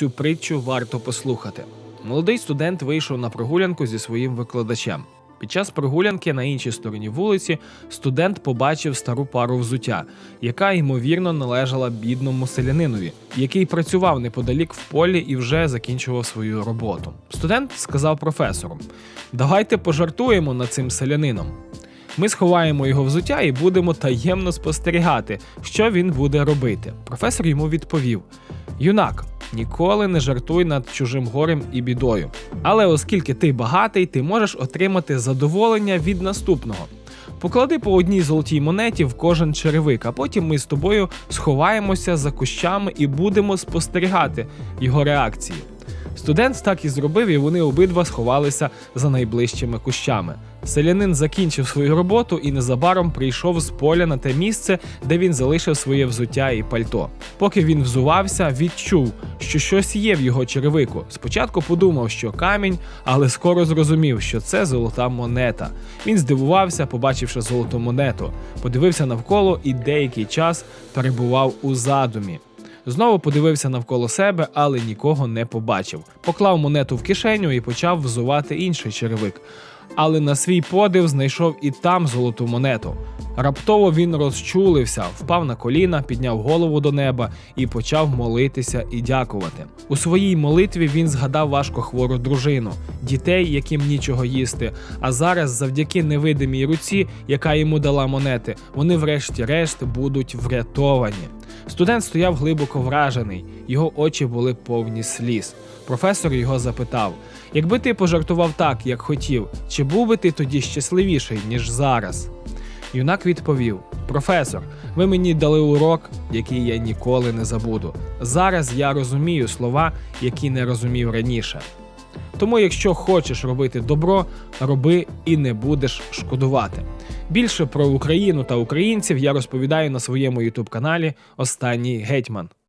цю притчу варто послухати. Молодий студент вийшов на прогулянку зі своїм викладачем. Під час прогулянки на іншій стороні вулиці студент побачив стару пару взуття, яка ймовірно належала бідному селянинові, який працював неподалік в полі і вже закінчував свою роботу. Студент сказав професору: Давайте пожартуємо над цим селянином. Ми сховаємо його взуття і будемо таємно спостерігати, що він буде робити. Професор йому відповів: Юнак, ніколи не жартуй над чужим горем і бідою. Але оскільки ти багатий, ти можеш отримати задоволення від наступного. Поклади по одній золотій монеті в кожен черевик, а потім ми з тобою сховаємося за кущами і будемо спостерігати його реакції. Студент так і зробив, і вони обидва сховалися за найближчими кущами. Селянин закінчив свою роботу і незабаром прийшов з поля на те місце, де він залишив своє взуття і пальто. Поки він взувався, відчув, що щось є в його черевику. Спочатку подумав, що камінь, але скоро зрозумів, що це золота монета. Він здивувався, побачивши золоту монету, подивився навколо і деякий час перебував у задумі. Знову подивився навколо себе, але нікого не побачив. Поклав монету в кишеню і почав взувати інший черевик. Але на свій подив знайшов і там золоту монету. Раптово він розчулився, впав на коліна, підняв голову до неба і почав молитися і дякувати. У своїй молитві він згадав важко хвору дружину, дітей, яким нічого їсти. А зараз, завдяки невидимій руці, яка йому дала монети, вони врешті-решт будуть врятовані. Студент стояв глибоко вражений, його очі були повні сліз. Професор його запитав: якби ти пожартував так, як хотів, чи був би ти тоді щасливіший, ніж зараз? Юнак відповів: Професор, ви мені дали урок, який я ніколи не забуду. Зараз я розумію слова, які не розумів раніше. Тому, якщо хочеш робити добро, роби і не будеш шкодувати. Більше про Україну та українців я розповідаю на своєму ютуб каналі Останній гетьман.